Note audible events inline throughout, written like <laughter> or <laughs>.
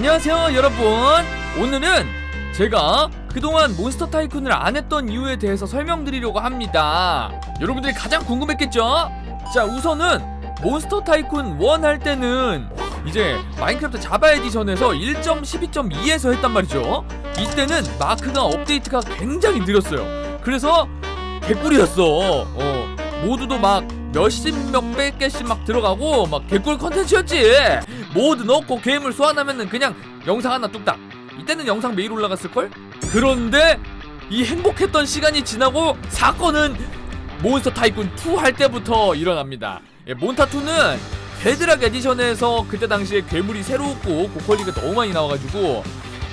안녕하세요 여러분. 오늘은 제가 그동안 몬스터 타이쿤을 안 했던 이유에 대해서 설명드리려고 합니다. 여러분들이 가장 궁금했겠죠? 자 우선은 몬스터 타이쿤 1 할 때는 이제 마인크래프트 자바 에디션에서 1.12.2에서 했단 말이죠. 이때는 마크가 업데이트가 굉장히 느렸어요. 그래서 개꿀이었어. 어 모두도 막 몇십 몇백 개씩 막 들어가고 막 개꿀 컨텐츠였지. 모두 넣고 괴물 소환하면은 그냥 영상 하나 뚝딱. 이때는 영상 매일 올라갔을걸? 그런데 이 행복했던 시간이 지나고 사건은 몬스터 타이쿤 2 할 때부터 일어납니다. 예, 몬타 2는 베드락 에디션에서 그때 당시에 괴물이 새로웠고 고퀄리가 너무 많이 나와가지고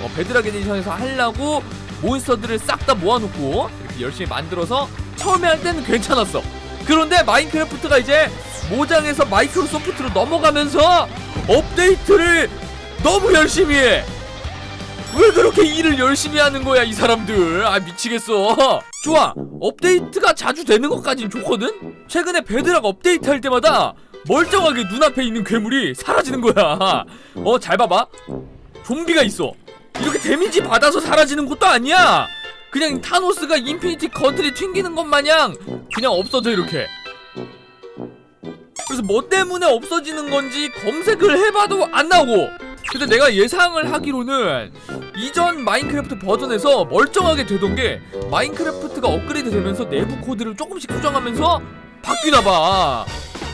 어, 베드락 에디션에서 하려고 몬스터들을 싹 다 모아놓고 이렇게 열심히 만들어서 처음에 할 때는 괜찮았어 그런데 마인크래프트가 이제 모장에서 마이크로소프트로 넘어가면서 업데이트를 너무 열심히 해. 왜 그렇게 일을 열심히 하는 거야 이 사람들? 아 미치겠어. 좋아. 업데이트가 자주 되는 것까진 좋거든? 최근에 베드락 업데이트 할 때마다 멀쩡하게 눈앞에 있는 괴물이 사라지는 거야. 어 잘 봐봐. 좀비가 있어. 이렇게 데미지 받아서 사라지는 것도 아니야 그냥 타노스가 인피니티 건틀이 튕기는 것 마냥 그냥 없어져 이렇게. 그래서 뭐 때문에 없어지는 건지 검색을 해봐도 안 나오고. 근데 내가 예상을 하기로는 이전 마인크래프트 버전에서 멀쩡하게 되던 게 마인크래프트가 업그레이드 되면서 내부 코드를 조금씩 수정하면서 바뀌나봐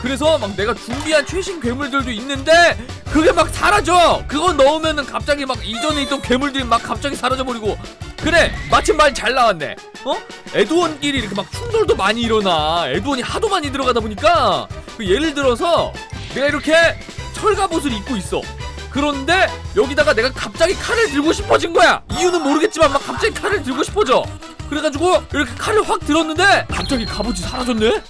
그래서 막 내가 준비한 최신 괴물들도 있는데 그게 막 사라져. 그거 넣으면은 갑자기 막 이전에 있던 괴물들이 막 갑자기 사라져버리고. 그래 마침 말 잘 나왔네. 어? 에드원끼리 이렇게 막 충돌도 많이 일어나. 에드원이 하도 많이 들어가다 보니까 그 예를 들어서 내가 이렇게 철갑옷을 입고 있어. 그런데 여기다가 내가 갑자기 칼을 들고 싶어진 거야. 이유는 모르겠지만 막 갑자기 칼을 들고 싶어져. 그래가지고 이렇게 칼을 확 들었는데 갑자기 갑옷이 사라졌네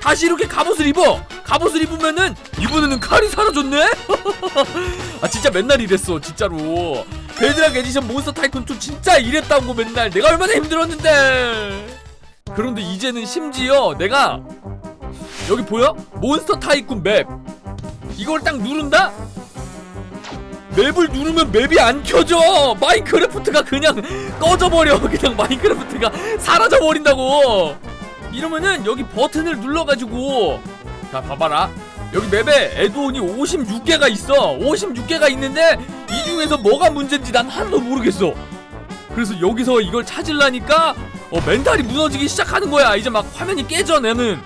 다시 이렇게 갑옷을 입어. 갑옷을 입으면은 이번에는 칼이 사라졌네? <laughs> 아 진짜 맨날 이랬어 진짜로. 베드락 에디션 몬스터 타이쿤 2 진짜 이랬다고 맨날. 내가 얼마나 힘들었는데. 그런데 이제는 심지어 내가 여기 보여? 몬스터 타이쿤 맵. 이걸 딱 누른다? 맵을 누르면 맵이 안 켜져. 마인크래프트가 그냥 <laughs> 꺼져버려. 그냥 마인크래프트가 사라져버린다고 이러면은 여기 버튼을 눌러가지고 자 봐봐라. 여기 맵에 에드온이 56개가 있어. 56개가 있는데 이 중에서 뭐가 문제인지 난 하나도 모르겠어. 그래서 여기서 이걸 찾으려니까 어, 멘탈이 무너지기 시작하는 거야. 이제 막 화면이 깨져 내는.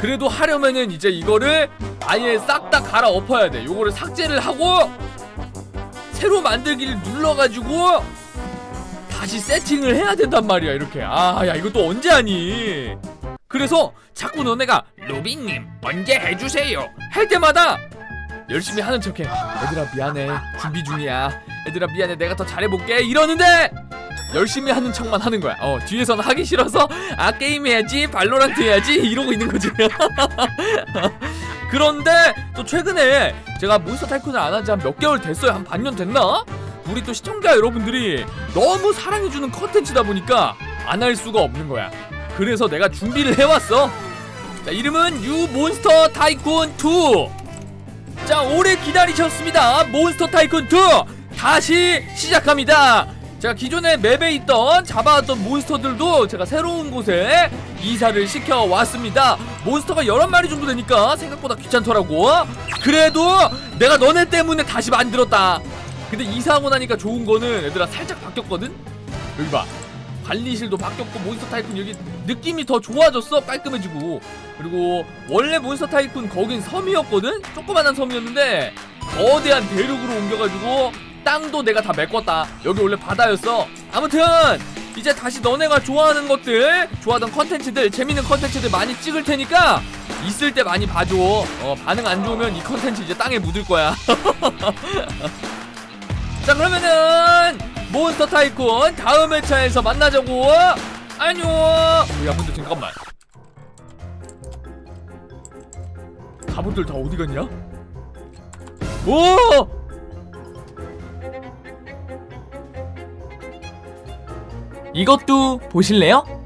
그래도 하려면은 이제 이거를 아예 싹 다 갈아 엎어야 돼. 요거를 삭제를 하고 새로 만들기를 눌러가지고 다시 세팅을 해야 된단 말이야 이렇게. 아야또 언제 하니? 그래서 자꾸 너네가 루비님 언제 해주세요? 할 때마다 열심히 하는 척해 얘들아 미안해. 준비 중이야. 얘들아 미안해. 내가 더 잘해볼게. 이러는데 열심히 하는 척만 하는 거야. 어 뒤에서는 하기 싫어서 아 게임 해야지. 발로란트 해야지. <laughs> 이러고 있는 거지. <laughs> 그런데 또 최근에 제가 몬스터 타이쿤을 안 한 지 한 몇 개월 됐어요. 한 반년 됐나? 우리 또 시청자 여러분들이 너무 사랑해주는 컨텐츠다 보니까 안 할 수가 없는 거야. 그래서 내가 준비를 해왔어. 자 이름은 뉴 몬스터 타이쿤 2 자 오래 기다리셨습니다. 몬스터 타이쿤 2 다시 시작합니다. 제가 기존에 맵에 있던 잡아왔던 몬스터들도 제가 새로운 곳에 이사를 시켜왔습니다. 몬스터가 11마리 정도 되니까 생각보다 귀찮더라고. 그래도 내가 너네 때문에 다시 만들었다 근데 이사하고 나니까 좋은 거는 얘들아 살짝 바뀌었거든? 여기 봐. 관리실도 바뀌었고 몬스터 타이쿤 여기 느낌이 더 좋아졌어 깔끔해지고. 그리고 원래 몬스터 타이쿤 거긴 섬이었거든? 조그만한 섬이었는데 거대한 대륙으로 옮겨가지고 땅도 내가 다 메꿨다. 여기 원래 바다였어. 아무튼 이제 다시 너네가 좋아하는 것들 좋아하던 컨텐츠들 재밌는 컨텐츠들 많이 찍을 테니까 있을 때 많이 봐줘. 어 반응 안 좋으면 이 컨텐츠 이제 땅에 묻을 거야 <laughs> 자 그러면은 몬스터 타이쿤 다음 회차에서 만나자고 안녕 야 근데 잠깐만 가분들 다 어디 갔냐? 오! 이것도 보실래요?